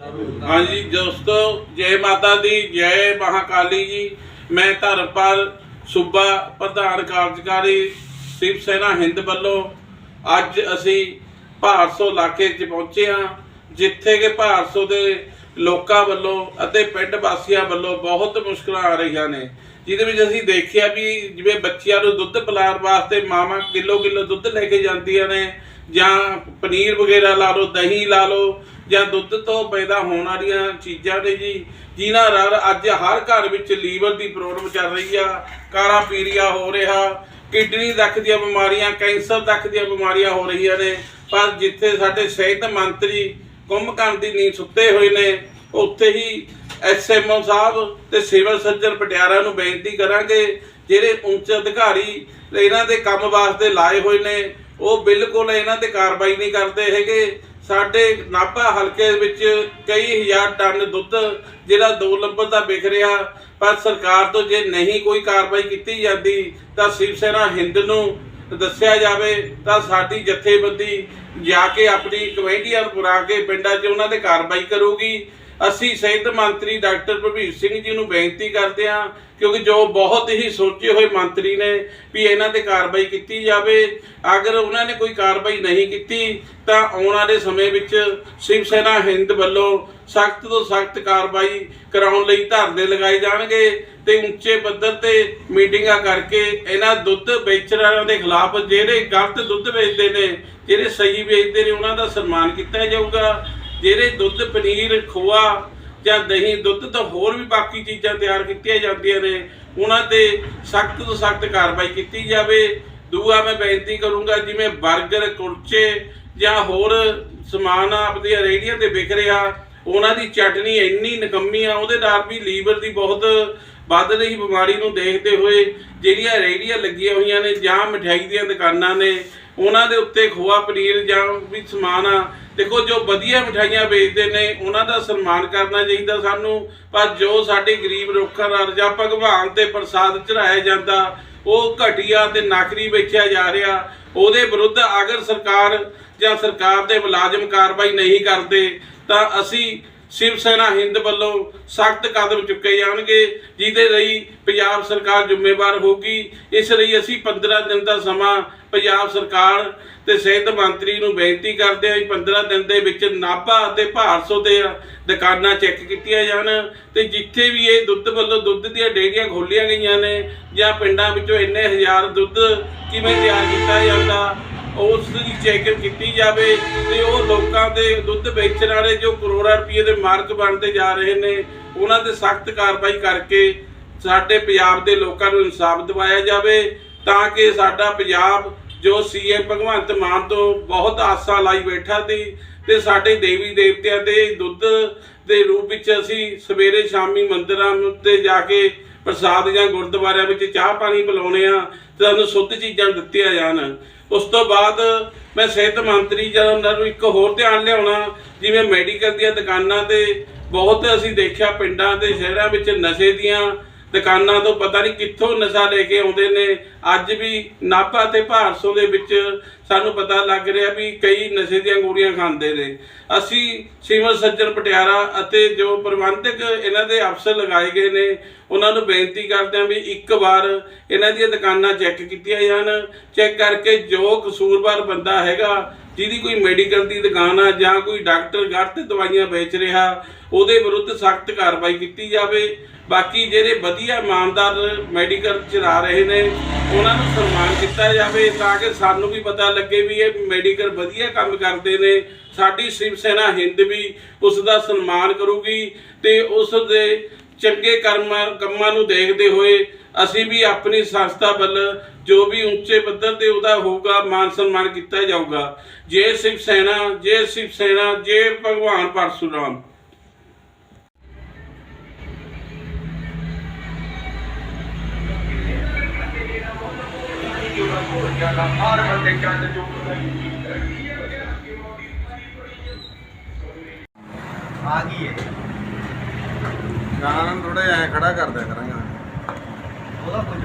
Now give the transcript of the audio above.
ਹਾਂਜੀ, ਦੋਸਤੋ, ਜੈ ਮਾਤਾ ਦੀ, ਜੈ ਮਹਾਕਾਲੀ ਜੀ। ਮੈਂ ਧਰਮਪਾਲ ਸੂਬਾ, ਪ੍ਰਧਾਨ ਕਾਰਜਕਾਰੀ ਸ਼ਿਵ ਸੈਨਾ ਹਿੰਦ ਵੱਲੋਂ ਅੱਜ ਅਸੀਂ ਭਾਰਸੋ ਇਲਾਕੇ 'ਚ ਪਹੁੰਚੇ ਹਾਂ, ਜਿੱਥੇ ਕਿ ਭਾਰਸੋ ਦੇ ਲੋਕਾਂ ਵੱਲੋਂ ਅਤੇ ਪਿੰਡ ਵਾਸੀਆਂ ਵੱਲੋਂ ਬਹੁਤ ਮੁਸ਼ਕਲਾਂ ਆ ਰਹੀਆਂ ਨੇ। ਜਿਹਦੇ ਵਿੱਚ ਅਸੀਂ ਦੇਖਿਆ ਵੀ ਜਿਵੇਂ ਬੱਚਿਆਂ ਨੂੰ ਦੁੱਧ ਪਿਲਾਉਣ ਵਾਸਤੇ ਮਾਵਾਂ ਕਿਲੋ ਕਿਲੋ ਦੁੱਧ ਲੈ ਕੇ ਜਾਂਦੀਆਂ ਨੇ ਜਾਂ ਪਨੀਰ ਵਗੈਰਾ ਲਾ ਲਓ, ਦਹੀਂ ਲਾ ਲਓ, ਜਾਂ ਦੁੱਧ ਤੋਂ ਪੈਦਾ ਹੋਣ ਵਾਲੀਆਂ ਚੀਜ਼ਾਂ ਨੇ ਜੀ, ਜਿਨ੍ਹਾਂ ਨਾਲ ਅੱਜ ਹਰ ਘਰ ਵਿੱਚ ਲੀਵਰ ਦੀ ਪ੍ਰੋਬਲਮ ਚੱਲ ਰਹੀ ਆ, ਕਾਰਾ ਪੀਰੀਆ ਹੋ ਰਿਹਾ, ਕਿਡਨੀ ਤੱਕ ਦੀਆਂ ਬਿਮਾਰੀਆਂ, ਕੈਂਸਰ ਤੱਕ ਦੀਆਂ ਬਿਮਾਰੀਆਂ ਹੋ ਰਹੀਆਂ ਨੇ, ਪਰ ਜਿੱਥੇ ਸਾਡੇ ਸਿਹਤ ਮੰਤਰੀ ਕੁੰਭਕਰਨ ਦੀ ਨੀਂਦ ਸੁੱਤੇ ਹੋਏ ਨੇ, ਉੱਥੇ ਹੀ ਐਸਐਮਓ ਸਾਹਿਬ ਤੇ ਸਿਵਲ ਸਰਜਨ ਪਟਿਆਲਾ ਨੂੰ ਬੇਨਤੀ ਕਰਾਂਗੇ, ਜਿਹੜੇ ਉੱਚ ਅਧਿਕਾਰੀ ਇਹਨਾਂ ਦੇ ਕੰਮ ਵਾਸਤੇ ਲਾਏ ਹੋਏ ਨੇ ਉਹ ਬਿਲਕੁਲ ਇਹਨਾਂ ਤੇ ਕਾਰਵਾਈ ਨਹੀਂ ਕਰਦੇ ਹੈਗੇ। ਸਾਡੇ ਨਾਭਾ ਹਲਕੇ ਵਿੱਚ ਕਈ ਹਜ਼ਾਰ ਟਨ ਦੁੱਧ ਜਿਹੜਾ ਦੋ ਨੰਬਰ ਦਾ ਵਿਕ ਰਿਹਾ, ਪਰ ਸਰਕਾਰ ਤੋਂ ਜੇ ਨਹੀਂ ਕੋਈ ਕਾਰਵਾਈ ਕੀਤੀ ਜਾਂਦੀ, ਤਾਂ ਸ਼ਿਵ ਸੈਨਾ ਹਿੰਦ ਨੂੰ ਦੱਸਿਆ ਜਾਵੇ, ਤਾਂ ਸਾਡੀ ਜਥੇਬੰਦੀ ਜਾ ਕੇ ਆਪਣੀ ਕਮੇਟੀਆਂ ਨੂੰ ਕੇ ਪਿੰਡਾਂ 'ਚ ਉਹਨਾਂ ਤੇ ਕਾਰਵਾਈ ਕਰੂਗੀ। ਅਸੀਂ ਸਿਹਤ ਮੰਤਰੀ ਡਾਕਟਰ ਪ੍ਰਭੀਤ ਸਿੰਘ ਜੀ ਨੂੰ ਬੇਨਤੀ ਕਰਦੇ ਹਾਂ, ਕਿਉਂਕਿ ਜੋ ਬਹੁਤ ਹੀ ਸੋਚੇ ਹੋਏ ਮੰਤਰੀ ਨੇ ਵੀ ਇਹਨਾਂ ਤੇ ਕਾਰਵਾਈ ਕੀਤੀ ਜਾਵੇ। ਅਗਰ ਉਹਨਾਂ ਨੇ ਕੋਈ ਕਾਰਵਾਈ ਨਹੀਂ ਕੀਤੀ, ਤਾਂ ਆਉਣ ਵਾਲੇ ਸਮੇਂ ਵਿੱਚ ਸ਼ਿਵ ਸੈਨਾ ਹਿੰਦ ਵੱਲੋਂ ਸਖਤ ਤੋਂ ਸਖਤ ਕਾਰਵਾਈ ਕਰਾਉਣ ਲਈ ਧਰਨੇ ਲਗਾਏ ਜਾਣਗੇ ਤੇ ਉੱਚੇ ਪੱਧਰ ਤੇ ਮੀਟਿੰਗਾਂ ਕਰਕੇ ਇਹਨਾਂ ਦੁੱਧ ਵੇਚਰਾਂ ਦੇ ਖਿਲਾਫ ਜਿਹੜੇ ਗਲਤ ਦੁੱਧ ਵੇਚਦੇ ਨੇ, ਜਿਹੜੇ ਸਹੀ ਵੇਚਦੇ ਨੇ, ਉਹਨਾਂ ਦਾ ਸਨਮਾਨ ਕੀਤਾ ਜਾਊਗਾ। ਜਿਹੜੇ ਦੁੱਧ, ਪਨੀਰ, ਖੋਆ ਜਾਂ ਦਹੀਂ, ਦੁੱਧ ਤੋਂ ਹੋਰ ਵੀ ਬਾਕੀ ਚੀਜ਼ਾਂ ਤਿਆਰ ਕੀਤੀਆਂ ਜਾਂਦੀਆਂ ਨੇ, ਉਹਨਾਂ ਤੇ ਸਖਤ ਤੋਂ ਸਖਤ ਕਾਰਵਾਈ ਕੀਤੀ ਜਾਵੇ। ਦੂਆ ਮੈਂ ਬੇਨਤੀ ਕਰੂੰਗਾ, ਜਿਵੇਂ 버ਗਰ ਕੁਲਚੇ ਜਾਂ ਹੋਰ ਸਮਾਨ ਆਪਦੀਆਂ ਰੇਹੜੀਆਂ ਤੇ ਵਿਕ ਰਿਹਾ, ਉਹਨਾਂ ਦੀ ਚਟਨੀ ਇੰਨੀ ਨਿਕੰਮੀ ਆ, ਉਹਦੇ ਨਾਲ ਵੀ ਲੀਵਰ ਦੀ ਬਹੁਤ ਵੱਧ ਰਹੀ ਬਿਮਾਰੀ ਨੂੰ ਦੇਖਦੇ ਹੋਏ ਜਿਹੜੀਆਂ ਰੇਹੜੀਆਂ ਲੱਗੀਆਂ ਹੋਈਆਂ ਨੇ ਜਾਂ ਮਠਿਆਈ ਦੀਆਂ ਦੁਕਾਨਾਂ ਨੇ, ਉਹਨਾਂ ਦੇ ਉੱਤੇ ਖੋਆ, ਪਨੀਰ ਜਾਂ ਵੀ ਸਮਾਨ ਆ ਦੇਖੋ, ਜੋ ਵਧੀਆ ਮਠਾਈਆਂ ਵੇਚਦੇ ਨੇ, ਉਹਨਾਂ ਦਾ ਸਨਮਾਨ ਕਰਨਾ ਚਾਹੀਦਾ ਸਾਨੂੰ। ਪਰ ਜੋ ਸਾਡੇ ਗਰੀਬ ਲੋਕਾਂ ਨਾਲ ਜਾਂ ਭਗਵਾਨ ਤੇ ਪ੍ਰਸਾਦ ਚੜਾਇਆ ਜਾਂਦਾ, ਉਹ ਘਟੀਆ ਤੇ ਨਾਕਰੀ ਵੇਚਿਆ ਜਾ ਰਿਹਾ। ਉਹਦੇ ਵਿਰੁੱਧ ਅਗਰ ਸਰਕਾਰ ਜਾਂ ਸਰਕਾਰ ਦੇ ਮੁਲਾਜ਼ਮ ਕਾਰਵਾਈ ਨਹੀਂ ਕਰਦੇ, ਤਾਂ ਅਸੀਂ ਸ਼ਿਵ ਸੈਨਾ ਹਿੰਦ ਵੱਲੋਂ ਸਖਤ ਕਦਮ ਚੁੱਕੇ ਜਾਣਗੇ, ਜਿਹਦੇ ਲਈ ਪੰਜਾਬ ਸਰਕਾਰ ਜ਼ਿੰਮੇਵਾਰ ਹੋਗੀ ਇਸ ਲਈ ਅਸੀਂ 15 ਦਿਨ ਦਾ ਸਮਾਂ ਪੰਜਾਬ ਸਰਕਾਰ ਤੇ ਸਿਹਤ ਮੰਤਰੀ ਨੂੰ ਬੇਨਤੀ ਕਰਦੇ ਹਾਂ ਕਿ 15 ਦਿਨ ਦੇ ਵਿੱਚ ਨਾਭਾ ਅਤੇ ਭਾਰਸੋ ਦੇ ਦੁਕਾਨਾਂ ਚੈੱਕ ਕੀਤੀਆਂ ਜਾਣ ਤੇ ਜਿੱਥੇ ਵੀ ਇਹ ਦੁੱਧ ਵੱਲੋਂ ਦੁੱਧ ਦੀਆਂ ਡੇਅਰੀਆਂ ਖੋਲੀਆਂ ਗਈਆਂ ਨੇ ਜਾਂ ਪਿੰਡਾਂ ਵਿੱਚੋਂ ਇੰਨੇ ਹਜ਼ਾਰ ਦੁੱਧ ਕਿਵੇਂ ਤਿਆਰ ਕੀਤਾ ਜਾਂਦਾ ਉਸ ਦੀ ਚੈਕਿੰਗ ਕੀਤੀ ਜਾਵੇ ਤੇ ਉਹ ਲੋਕਾਂ ਦੇ ਦੁੱਧ ਵੇਚਣ ਵਾਲੇ ਜੋ ਕਰੋੜਾਂ ਰੁਪਏ ਦੇ ਮਾਲਕ ਬਣਦੇ ਜਾ ਰਹੇ ਨੇ, ਉਹਨਾਂ ਤੇ ਸਖਤ ਕਾਰਵਾਈ ਕਰਕੇ ਸਾਡੇ ਪੰਜਾਬ ਦੇ ਲੋਕਾਂ ਨੂੰ ਇਨਸਾਫ ਦਿਵਾਇਆ ਜਾਵੇ ਤਾਂ ਕਿ ਸਾਡਾ ਪੰਜਾਬ, ਜੋ ਸੀਐਮ ਭਗਵੰਤ ਮਾਨ ਤੋਂ ਬਹੁਤ ਆਸਾਂ ਲਾਈ ਬੈਠਾ ਸੀ ਤੇ ਸਾਡੇ ਦੇਵੀ ਦੇਵਤਿਆਂ ਦੇ ਦੁੱਧ ਦੇ ਰੂਪ ਵਿੱਚ ਅਸੀਂ ਸਵੇਰੇ ਸ਼ਾਮੀ ਮੰਦਿਰਾਂ ਉੱਤੇ ਜਾ ਕੇ ਪ੍ਰਸਾਦ ਜਾਂ ਗੁਰਦੁਆਰਿਆਂ ਵਿੱਚ ਚਾਹ ਪਾਣੀ ਪਿਲਾਉਣੇ ਆ ਤੇ ਸਾਨੂੰ ਸ਼ੁੱਧ ਚੀਜ਼ਾਂ ਦਿੱਤੀਆਂ ਜਾਣ। ਉਸ ਤੋਂ ਬਾਅਦ ਮੈਂ ਸਿਹਤ ਮੰਤਰੀ ਜਾਂ ਉਹਨਾਂ ਇੱਕ ਹੋਰ ਧਿਆਨ ਲਿਆਉਣਾ, ਜਿਵੇਂ ਮੈਡੀਕਲ ਦੀਆਂ ਦੁਕਾਨਾਂ ਤੇ ਬਹੁਤ ਅਸੀਂ ਦੇਖਿਆ ਪਿੰਡਾਂ ਤੇ ਸ਼ਹਿਰਾਂ ਵਿੱਚ ਨਸ਼ੇ ਦੀਆਂ ਦੁਕਾਨਾਂ ਤੋਂ ਪਤਾ ਨਹੀਂ ਕਿੱਥੋਂ ਨਸ਼ਾ ਲੈ ਕੇ ਆਉਂਦੇ ਨੇ। ਅੱਜ ਵੀ ਨਾਭਾ ਤੇ ਭਾਰਸੋਂ ਦੇ ਵਿੱਚ ਸਾਨੂੰ ਪਤਾ ਲੱਗ ਰਿਹਾ ਵੀ ਕਈ ਨਸ਼ੇ ਦੀਆਂ ਗੋਲੀਆਂ ਖਾਂਦੇ ਨੇ। ਅਸੀਂ ਸਿਵਲ ਸੱਜਣ ਪਟਿਆਲਾ ਅਤੇ ਜੋ ਪ੍ਰਬੰਧਕ ਇਹਨਾਂ ਦੇ ਅਫਸਰ ਲਗਾਏ ਗਏ ਨੇ, ਉਹਨਾਂ ਨੂੰ ਬੇਨਤੀ ਕਰਦੇ ਹਾਂ ਵੀ ਇੱਕ ਵਾਰ ਇਹਨਾਂ ਦੀਆਂ ਦੁਕਾਨਾਂ ਚੈੱਕ ਕੀਤੀਆਂ ਜਾਣ। ਚੈੱਕ ਕਰਕੇ ਜੋ ਕਸੂਰਵਾਰ ਬੰਦਾ ਹੈਗਾ, ਜਿਹਦੀ ਕੋਈ ਮੈਡੀਕਲ ਦੀ ਦੁਕਾਨ ਆ ਜਾਂ ਕੋਈ ਡਾਕਟਰ ਗਲਤ ਦਵਾਈਆਂ ਵੇਚ ਰਿਹਾ, ਉਹਦੇ ਵਿਰੁੱਧ ਸਖਤ ਕਾਰਵਾਈ ਕੀਤੀ ਜਾਵੇ। ਬਾਕੀ ਜਿਹੜੇ ਵਧੀਆ ਇਮਾਨਦਾਰ ਮੈਡੀਕਲ ਚਲਾ ਰਹੇ ਨੇ, ਉਹਨਾਂ ਨੂੰ ਸਨਮਾਨ ਕੀਤਾ ਜਾਵੇ ਤਾਂ ਕਿ ਸਾਨੂੰ ਵੀ ਪਤਾ ਲੱਗੇ ਵੀ ਇਹ ਮੈਡੀਕਲ ਵਧੀਆ ਕੰਮ ਕਰਦੇ ਨੇ। ਸਾਡੀ ਸ਼ਿਵ ਸੈਨਾ ਹਿੰਦ ਵੀ ਉਸ ਦਾ ਸਨਮਾਨ ਕਰੂਗੀ ਤੇ ਉਸ ਦੇ ਚੰਗੇ ਕਰਮ, ਕੰਮਾਂ ਨੂੰ ਦੇਖਦੇ ਹੋਏ ਅਸੀਂ ਵੀ ਆਪਣੀ ਸੰਸਥਾ ਵੱਲ ਜੋ ਵੀ ਉੱਚੇ ਪੱਧਰ ਤੇ ਉਹਦਾ ਹੋਊਗਾ, ਮਾਨ ਸਨਮਾਨ ਕੀਤਾ ਜਾਊਗਾ। ਜੈ ਸ਼ਿਵ ਸੈਨਾ, ਜੈ ਸ਼ਿਵ ਸੈਨਾ, ਜੈ ਭਗਵਾਨ ਪਰਸ਼ੁਰਾਮ। ਆ ਗਈ ਹੈ ਗਾਣਾ ਥੋੜਾ ਐ ਖੜਾ ਕਰ ਦਿਆ ਕਰਾਂਗੇ। ਉਹਦਾ ਕੁਝ